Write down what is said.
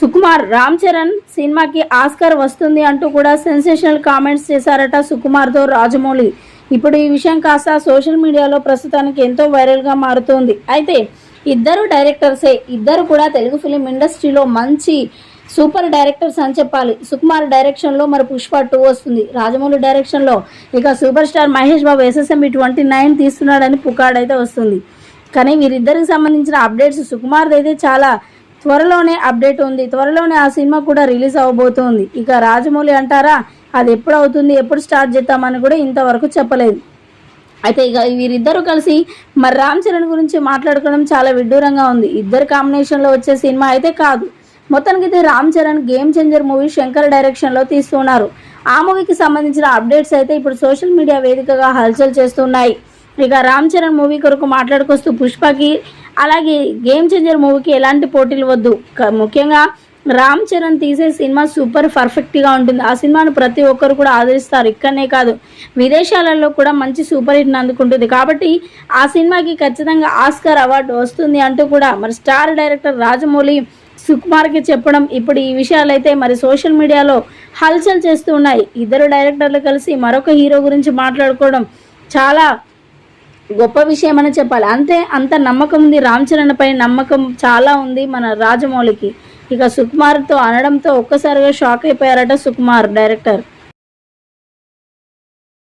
సుకుమార్ రామ్ చరణ్ సినిమాకి ఆస్కార్ వస్తుంది అంటూ కూడా సెన్సేషనల్ కామెంట్స్ చేశారట సుకుమార్తో రాజమౌళి. ఇప్పుడు ఈ విషయం కాస్త సోషల్ మీడియాలో ప్రస్తుతానికి ఎంతో వైరల్గా మారుతోంది. అయితే ఇద్దరు డైరెక్టర్సే ఇద్దరు కూడా తెలుగు ఫిలిం ఇండస్ట్రీలో మంచి సూపర్ డైరెక్టర్స్ అని చెప్పాలి. సుకుమార్ డైరెక్షన్లో మరి పుష్ప టూ వస్తుంది. రాజమౌళి డైరెక్షన్లో ఇక super star Mahesh Babu SSMB twenty nine తీస్తున్నాడని పుకాడైతే వస్తుంది. కానీ వీరిద్దరికి సంబంధించిన అప్డేట్స్ సుకుమార్ది అయితే చాలా త్వరలోనే అప్డేట్ ఉంది. త్వరలోనే ఆ సినిమా కూడా రిలీజ్ అవ్వబోతోంది ఇక రాజమౌళి అంటారా అది ఎప్పుడు అవుతుంది ఎప్పుడు స్టార్ట్ చేద్దామని కూడా ఇంతవరకు చెప్పలేదు. అయితే ఇక వీరిద్దరూ కలిసి మరి రామ్ చరణ్ గురించి మాట్లాడుకోవడం చాలా విడ్డూరంగా ఉంది. ఇద్దరు కాంబినేషన్లో వచ్చే సినిమా అయితే కాదు. మొత్తానికి అయితే Ram Charan game changer movie Shankar డైరెక్షన్లో తీస్తున్నారు. ఆ మూవీకి సంబంధించిన అప్డేట్స్ అయితే ఇప్పుడు సోషల్ మీడియా వేదికగా హల్చల్ చేస్తున్నాయి. ఇక రామ్ చరణ్ మూవీ కొరకు మాట్లాడుకొస్తూ పుష్పకి అలాగే గేమ్ చేంజర్ మూవీకి ఎలాంటి పోటీలు వద్దు. క- ముఖ్యంగా రామ్ చరణ్ తీసే సినిమా సూపర్ పర్ఫెక్ట్గా ఉంటుంది. ఆ సినిమాను ప్రతి ఒక్కరు కూడా ఆదరిస్తారు. ఇక్కడనే కాదు విదేశాలలో కూడా మంచి సూపర్ హిట్ని అందుకుంటుంది. కాబట్టి ఆ సినిమాకి ఖచ్చితంగా ఆస్కార్ అవార్డు వస్తుంది అంటూ కూడా మరి స్టార్ డైరెక్టర్ రాజమౌళి సుకుమార్కి చెప్పడం ఇప్పుడు ఈ విషయాలైతే మరి సోషల్ మీడియాలో హల్చల్ చేస్తూ ఉన్నాయి. ఇద్దరు డైరెక్టర్లు కలిసి మరొక హీరో గురించి మాట్లాడుకోవడం చాలా గొప్ప విషయం అని చెప్పాలి. అంతే అంత నమ్మకం ఉంది. రామ్ చరణ్ పై నమ్మకం చాలా ఉంది మన రాజమౌళికి. ఇక సుకుమార్తో అనడంతో ఒక్కసారిగా షాక్ అయిపోయారట సుకుమార్ డైరెక్టర్.